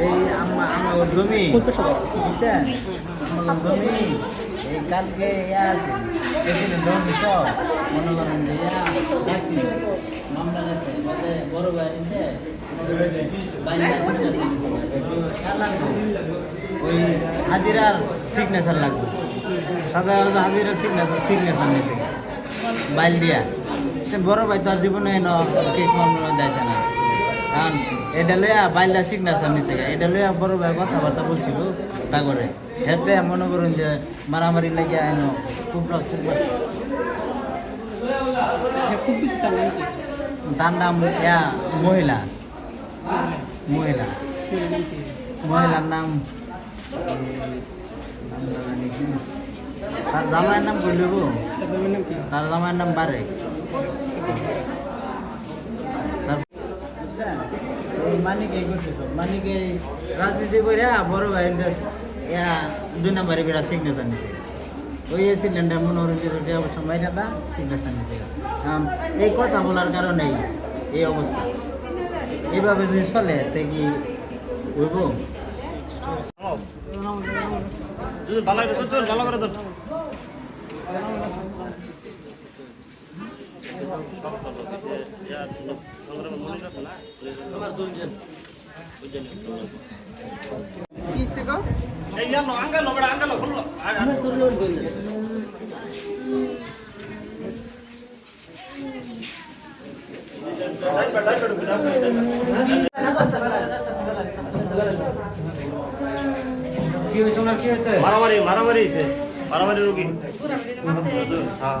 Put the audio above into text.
এই জমি ওই হাজিরার সিগনেচার লাগবে সাধারণত হাজিরার সিগনেচার সিগনেচার নিয়েছে বাইল দিয়া বড় ভাই তো জীবনে ন কেস মামলা দিয়েছে না এটা লইয়া বাইলটা সিগনেচার নিছে এটা লইয়া বড় ভাই কথাবার্তা বলছিল তা করে হেতে মনে করুন যে মারামারি লাগিয়া এন খুব তার নাম কি তার ইয়া মহিলা। মহিলা। নাম মহিলার নাম তার জামাইয়ের নাম বললে গো তার জমির নাম কি? তার জামাইয়ের নাম বারে মানিক করছে তো মানিক রাজনীতি করে বড় ভাই ইয়া দুই নম্বরে বেড়া সিগনেচার নিছে। ওই সিলিন্ডার মনোরঞ্জন সময় দাদা সিগনেচার নিছে। এই কথা বলার কারণেই এই অবস্থা। এইভাবে যদি চলে, তে কি হইব? ভালো করে করে গেল কি হয়েছে ওনার কি হয়েছে। মারামারি মারামারি হয়েছে মারামারি রোগী হ্যাঁ।